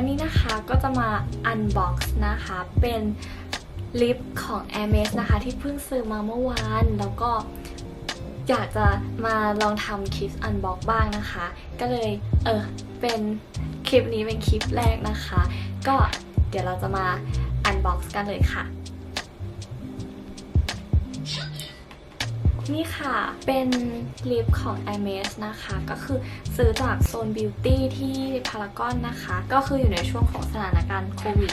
วันนี้นะคะก็จะมา unbox นะคะเป็นลิปของ a i r m e s นะคะ ที่เพิ่งซื้อมาเมื่อวานแล้วก็อยากจะมาลองทำคลิป unbox บ้างนะคะ ก็เลยเออเป็นคลิปนี้เป็นคลิปแรกนะคะ ก็เดี๋ยวเราจะมา unbox กันเลยค่ะ นี่ค่ะ เป็นลิปของ i m a s นะคะ ก็คือซื้อจากโซนบิวตี้ที่พารากอนนะคะ ก็คืออยู่ในช่วงของสถานการณ์โควิด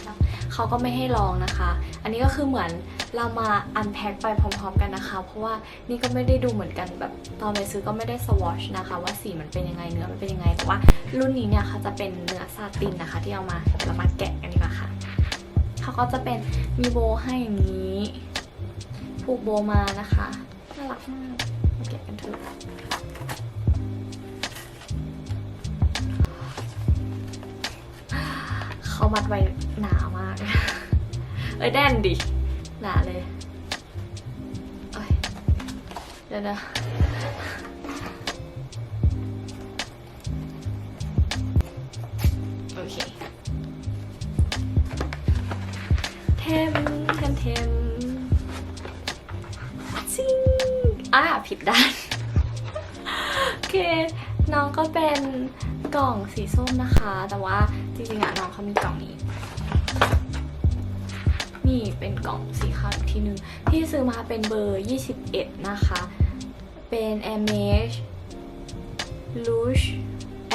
เขาก็ไม่ให้ลองนะคะ อันนี้ก็คือเหมือนเรามาอันแพ็คไปพร้อมๆกันนะคะ เพราะว่านี่ก็ไม่ได้ดูเหมือนกันแบบตอนไปซื้อก็ไม่ได้สวอชนะคะ ว่าสีมันเป็นยังไงเนื้อมันเป็นยังไง แต่ว่ารุ่นนี้เนี่ยเขาจะเป็นเนื้อซาตินนะคะ ที่เอามาเรามาแกะกันดีกว่าค่ะเขาก็จะเป็นมีโบให้อย่างนี้ผูกโบมานะคะ รักมากมาแกะกันเถอะเขามัดไว้หนามาก เอ้ยแน่นดิ หนาเลยเอ้ยเดี๋ยวนะโอเคเทม ผิดด้าน โอเค น้องก็เป็นกล่องสีส้มนะคะ แต่ว่าจริงๆอะน้องเขามีกล่องนี้ นี่เป็นกล่องสีขาวอีกทีนึง ที่ซื้อมาเป็นเบอร์ 21 นะคะ เป็น a m a g e Rouge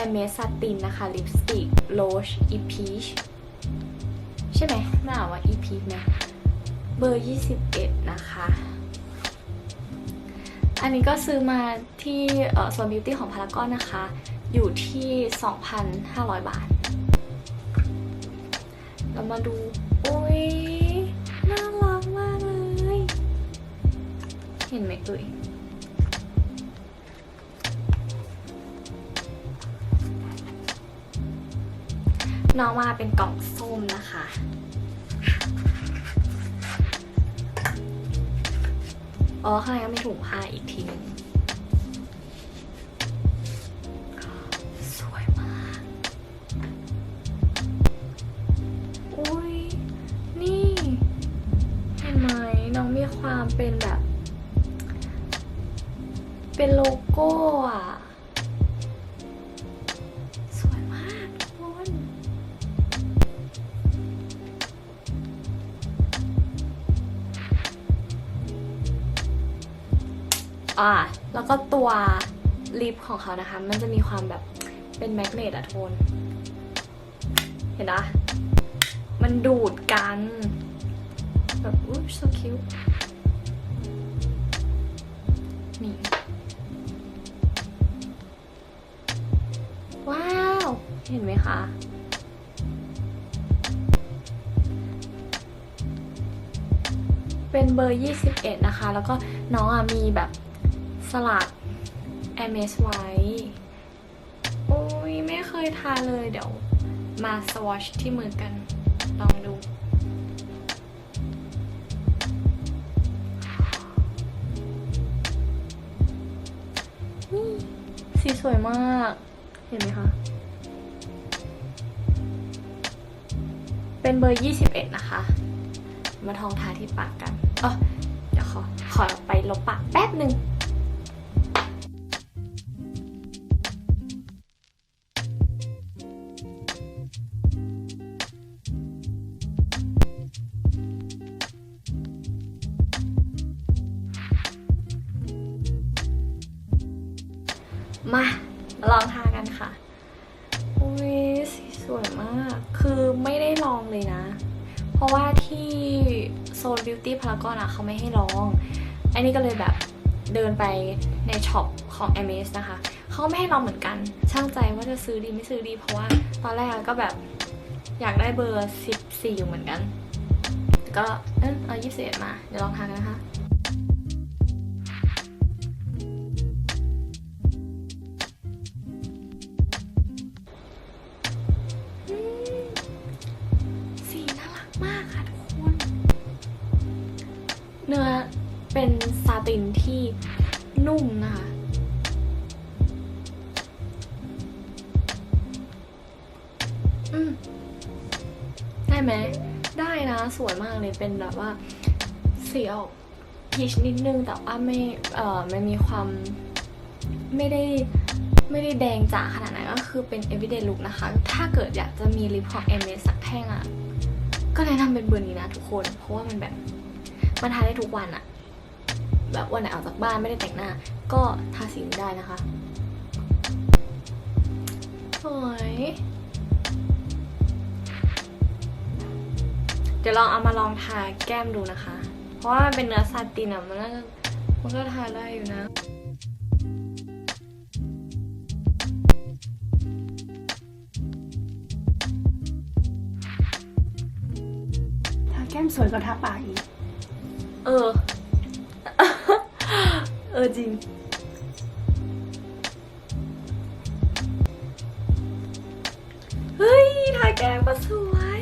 a m a g e Satin นะคะลิปสติก Rouge e Peach ใช่ไหมน่าอ่าว่า e Peach ไหมเบอร์ 21 นะคะ อันนี้ก็ซื้อมาที่โซนบิวตี้ของพารากอนนะคะ อยู่ที่ 2,500 บาท เรามาดูโอ้ยน่ารักมากเลย เห็นไหมเอ่ยน้องมาเป็นกล่องส้มนะคะ อ๋อข้างในก็มีถุงผ้าอีกทีนึงสวยมาก อุ้ยนี่เห็นไหมน้องมีความเป็นแบบ เป็นโลโก้อะ อ่าแล้วก็ตัวลิปของเขานะคะ มันจะมีความแบบเป็นแมกเนตอะโทน เห็นปะมันดูดกัน แบบอุ๊ย so cute นี่ ว้าว เห็นไหมคะเป็นเบอร์ 21 นะคะ แล้วก็น้องอะมีแบบ สลัก MS ไว้โอ้ยไม่เคยทาเลยเดี๋ยวมาสวอชที่มือกัน ลองดูนี่สีสวยมาก เห็นไหมคะ เป็นเบอร์ 21 นะคะ มาทองทาที่ปากกันเออเดี๋ยวขอ ขอไปลบปากแป๊บหนึ่ง มาลองทากันค่ะ อุ้ยสีสวยมาก คือไม่ได้ลองเลยนะ เพราะว่าที่โซนบิวตี้พารากอนอะเขาไม่ให้ลอง อันนี้ก็เลยแบบเดินไปในช็อปของ m อ s นะคะ เขาไม่ให้ลองเหมือนกัน ช่างใจว่าจะซื้อดีไม่ซื้อดี เพราะว่าตอนแรกก็แบบอยากได้เบอร์ 14 อยู่เหมือนกัน ก็เออเอา21 มา เดี๋ยวลองทากันนะคะ เป็นซาตินที่นุ่มนะคะอืมได้ไหม ได้นะ สวยมากเลยเป็นแบบว่าสีออกพีชนิดนึง แต่ว่าไม่ เอ่อมันมีความไม่ได้ไม่ได้แดงจ๋าขนาดนั้นก็คือเป็น everyday look นะคะ ถ้าเกิดอยากจะมีลิปของ m อ s สักแท่งอะก็แนะนำเป็นเบอร์นี้นะทุกคน เพราะว่ามันแบบ มันทาได้ทุกวันอะ แบบวันไหนออกจากบ้านไม่ได้แต่งหน้า ก็ทาสีนี้ได้นะคะสวยเดี๋ยวลองเอามาลองทาแก้มดูนะคะ เพราะว่ามันเป็นเนื้อซาตินอะมันน่าจะมันก็ทาได้อยู่นะทาแก้มสวยกว่าทาปากอีก เออเออจริง เฮ้ยทาแก้มก็สวย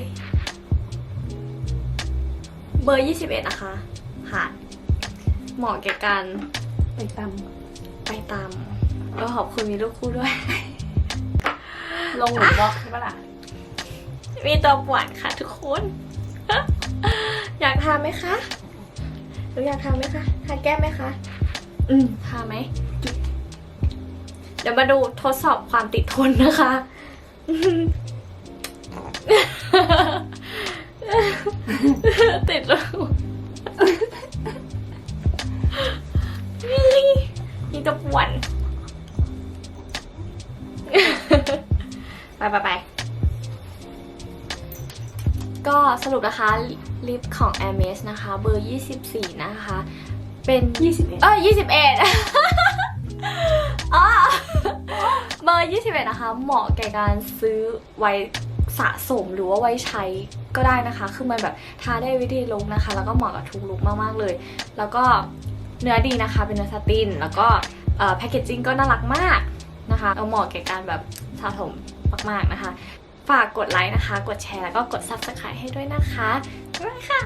เบอร์ 21 นะคะผ่านเหมาะแก่การไปตไปตามแล้วขอบคุณมีลูกคู่ด้วยำลงหลุมบล็อกใช่ปะล่ะ มีตัวปวดค่ะทุกคน อยากทาไหมคะหนูอยากทาไหมคะทาแก้มไหมคะ อืมทาไหม เดี๋ยวมาดูทดสอบความติดทนนะคะ ติดแล้วนี่นี่ตัวปวดไปไปไปก็สรุปนะคะลิปของ a m e s นะคะ เบอร์ 24 นะคะ เป็น21เอ้ย21อ๋อเบอร์21นะคะ เหมาะแก่การซื้อไว้สะสมหรือว่าไว้ใช้ก็ได้นะคะ คือมันแบบทาได้วิธีลุกนะคะ แล้วก็เหมาะกับทุกลุกมากๆเลย แล้วก็เนื้อดีนะคะ เป็นเนื้อสติน แล้วก็แพคเกจจิ้งก็น่ารักมากนะคะเอาเหมาะแก่การแบบสะสมมากๆนะคะ ฝากกดไลค์นะคะ กดแชร์แล้วก็กด subscribe ให้ด้วยนะคะบ๊ายบายค่ะ